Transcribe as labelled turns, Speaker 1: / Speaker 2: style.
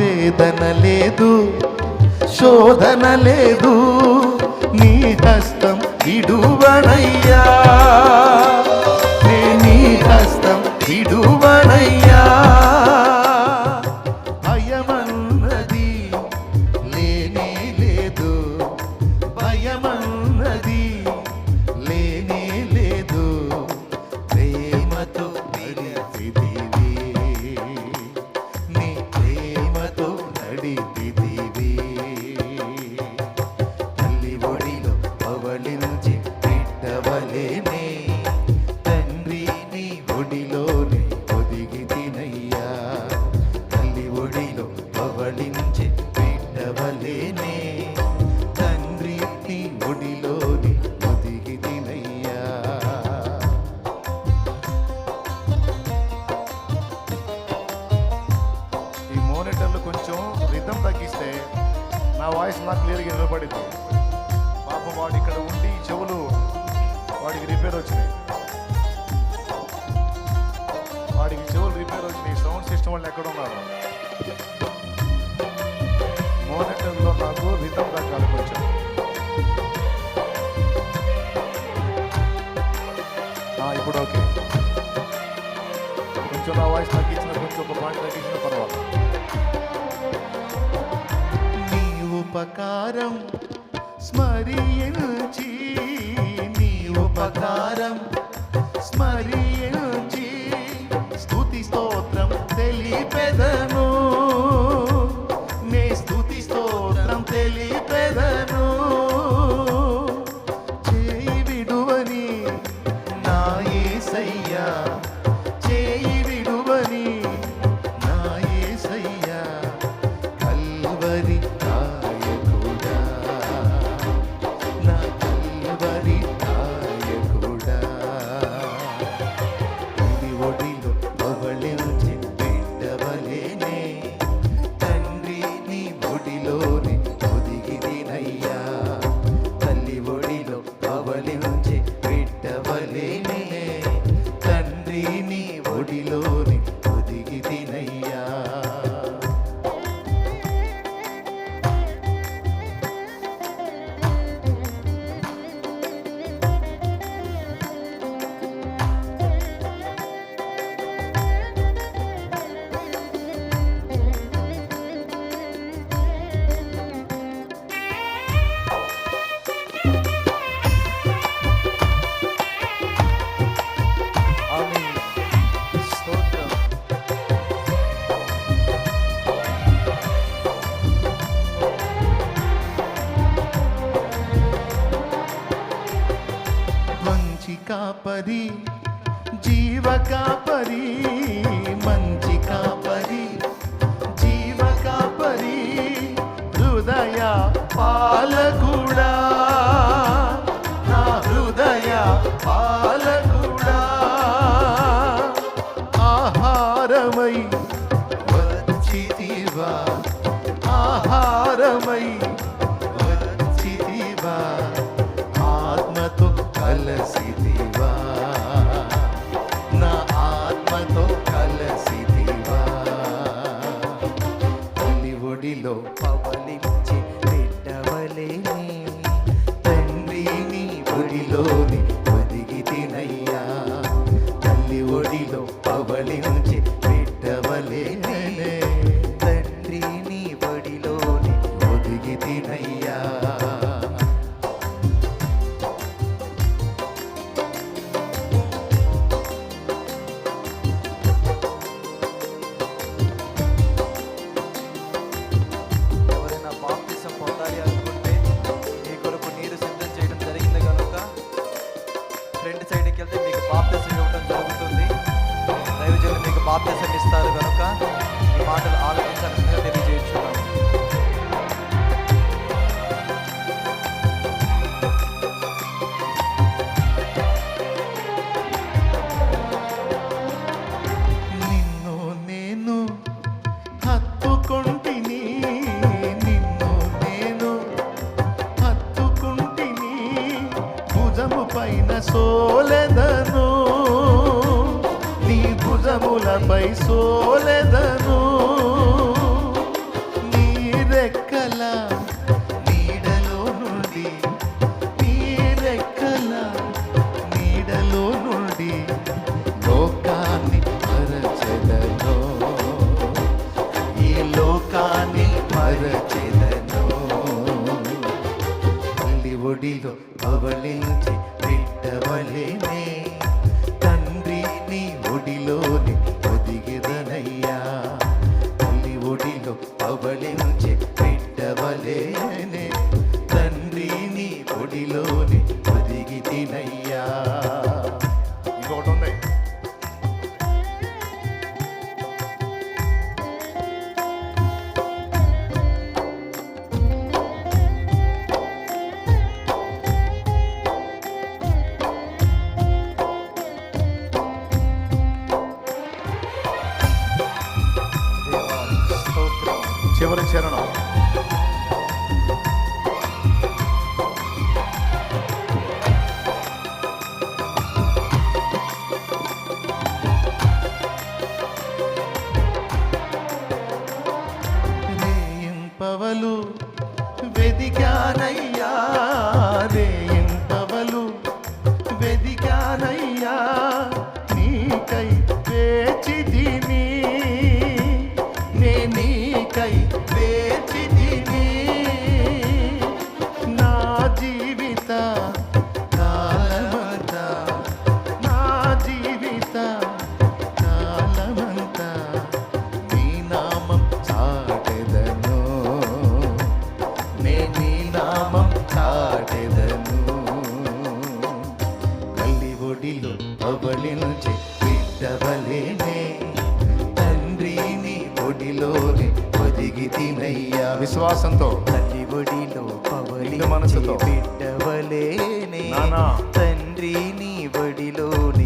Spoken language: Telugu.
Speaker 1: వేదన లేదు శోధన లేదు నీ హస్తం విడువనయ్యా. నీ హస్తం విడువనయ్యా.
Speaker 2: వాయిస్ నాకు క్లియర్గా నిలబడింది పాప వాడు ఇక్కడ ఉండి చెవులు వాడికి రిపేర్ వచ్చినాయి. వాడికి చెవులు రిపేర్ వచ్చినాయి. సౌండ్ సిస్టమ్ వాళ్ళు ఎక్కడ ఉన్నారు? మోనిటర్లో నాకు రితం రకాలు కొంచెం ఇప్పుడు ఓకే. కొంచెం నా వాయిస్ తగ్గించిన కొంచెం ఒక పాయింట్ తగ్గించిన పర్వాలేదు.
Speaker 1: ఉపకారం. స్మరించి నీ ఉపకారం. స్మరించి స్థుతి స్తోత్రం తెలిపెదను. నే స్థుతి స్తోత్రం తెలిపెదను. చేయి విడువని నాయ పవళించి కాపరి జీవ కాపరి మంచి కాపరి జీవ కాపరి హృదయ
Speaker 3: పాలకు మాటలు ఆలోచించాలని తెలియజేస్తున్నాం
Speaker 1: నిన్ను నేను హత్తుకొంటిని నిన్ను నేను హత్తుకుంటిని భుజము పైన సోలెదను నీ భుజములపై
Speaker 3: సో
Speaker 1: చివరి చరణం.
Speaker 2: ఒడిలో పవళించి బిడ్డవలేనే తండ్రిని ఒడిలోని ఒదిగి తినయ్యా.
Speaker 1: విశ్వాసంతో
Speaker 2: తల్లి ఒడిలో
Speaker 1: పవలి మనసుతో.
Speaker 2: బిడ్డవలేనే తండ్రిని ఒడిలోని